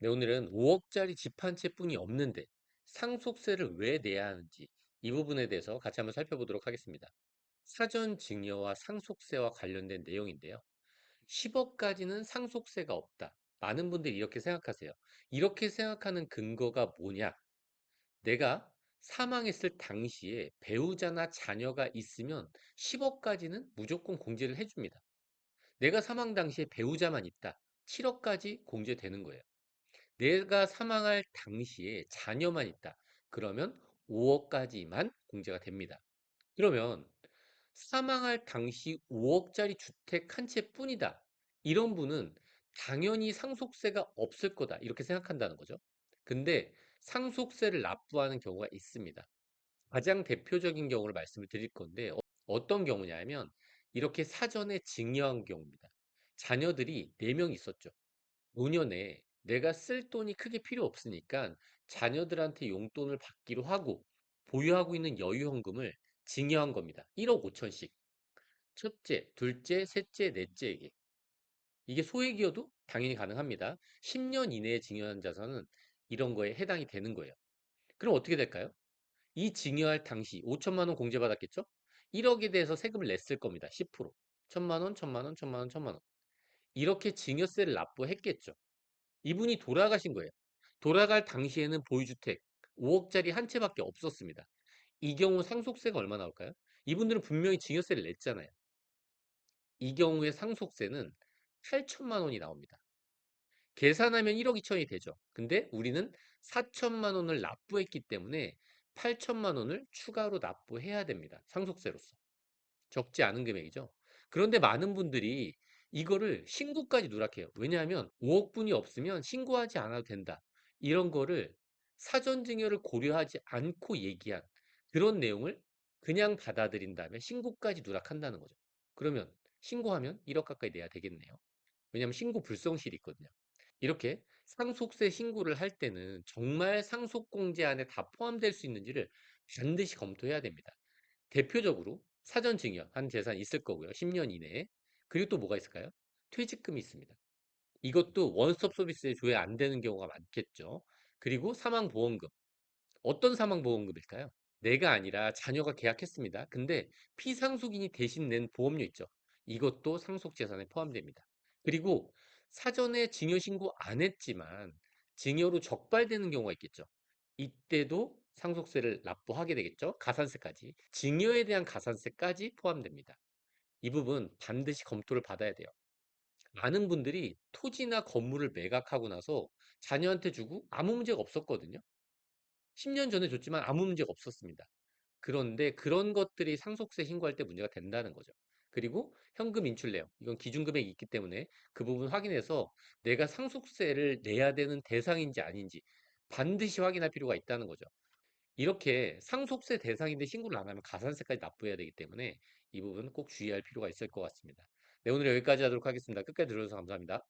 네, 오늘은 5억짜리 집 한 채뿐이 없는데 상속세를 왜 내야 하는지 이 부분에 대해서 같이 한번 살펴보도록 하겠습니다. 사전 증여와 상속세와 관련된 내용인데요. 10억까지는 상속세가 없다. 많은 분들이 이렇게 생각하세요. 이렇게 생각하는 근거가 뭐냐? 내가 사망했을 당시에 배우자나 자녀가 있으면 10억까지는 무조건 공제를 해줍니다. 내가 사망 당시에 배우자만 있다. 7억까지 공제되는 거예요. 내가 사망할 당시에 자녀만 있다. 그러면 5억까지만 공제가 됩니다. 그러면 사망할 당시 5억짜리 주택 한 채뿐이다. 이런 분은 당연히 상속세가 없을 거다. 이렇게 생각한다는 거죠. 근데 상속세를 납부하는 경우가 있습니다. 가장 대표적인 경우를 말씀을 드릴 건데 어- 어떤 경우냐면 이렇게 사전에 증여한 경우입니다. 자녀들이 4명 있었죠. 5년에 내가 쓸 돈이 크게 필요 없으니까 자녀들한테 용돈을 받기로 하고 보유하고 있는 여유현금을 증여한 겁니다. 1억 5천씩. 첫째, 둘째, 셋째, 넷째에게. 이게 소액이어도 당연히 가능합니다. 10년 이내에 증여한 자산은 이런 거에 해당이 되는 거예요. 그럼 어떻게 될까요? 이 증여할 당시 5천만 원 공제받았겠죠? 1억에 대해서 세금을 냈을 겁니다. 10%. 천만 원, 천만 원, 천만 원, 천만 원. 이렇게 증여세를 납부했겠죠. 이분이 돌아가신 거예요. 돌아갈 당시에는 보유주택 5억짜리 한 채밖에 없었습니다. 이 경우 상속세가 얼마 나올까요? 이분들은 분명히 증여세를 냈잖아요. 이 경우에 상속세는 8천만 원이 나옵니다. 계산하면 1억 2천이 되죠. 근데 우리는 4천만 원을 납부했기 때문에 8천만 원을 추가로 납부해야 됩니다. 상속세로서. 적지 않은 금액이죠. 그런데 많은 분들이 이거를 신고까지 누락해요. 왜냐하면 5억 분이 없으면 신고하지 않아도 된다. 이런 거를 사전 증여를 고려하지 않고 얘기한 그런 내용을 그냥 받아들인 다음에 신고까지 누락한다는 거죠. 그러면 신고하면 1억 가까이 내야 되겠네요. 왜냐하면 신고 불성실이 있거든요. 이렇게 상속세 신고를 할 때는 정말 상속공제 안에 다 포함될 수 있는지를 반드시 검토해야 됩니다. 대표적으로 사전 증여 한 재산이 있을 거고요. 10년 이내에. 그리고 또 뭐가 있을까요? 퇴직금이 있습니다. 이것도 원스톱 서비스에 조회 안 되는 경우가 많겠죠. 그리고 사망보험금. 어떤 사망보험금일까요? 내가 아니라 자녀가 계약했습니다. 근데 피상속인이 대신 낸 보험료 있죠. 이것도 상속재산에 포함됩니다. 그리고 사전에 증여 신고 안 했지만 증여로 적발되는 경우가 있겠죠. 이때도 상속세를 납부하게 되겠죠. 가산세까지. 증여에 대한 가산세까지 포함됩니다. 이 부분 반드시 검토를 받아야 돼요. 많은 분들이 토지나 건물을 매각하고 나서 자녀한테 주고 아무 문제가 없었거든요. 10년 전에 줬지만 아무 문제가 없었습니다. 그런데 그런 것들이 상속세 신고할 때 문제가 된다는 거죠. 그리고 현금 인출 내역, 이건 기준금액이 있기 때문에 그 부분 확인해서 내가 상속세를 내야 되는 대상인지 아닌지 반드시 확인할 필요가 있다는 거죠. 이렇게 상속세 대상인데 신고를 안 하면 가산세까지 납부해야 되기 때문에 이 부분 꼭 주의할 필요가 있을 것 같습니다. 네, 오늘 여기까지 하도록 하겠습니다. 끝까지 들어주셔서 감사합니다.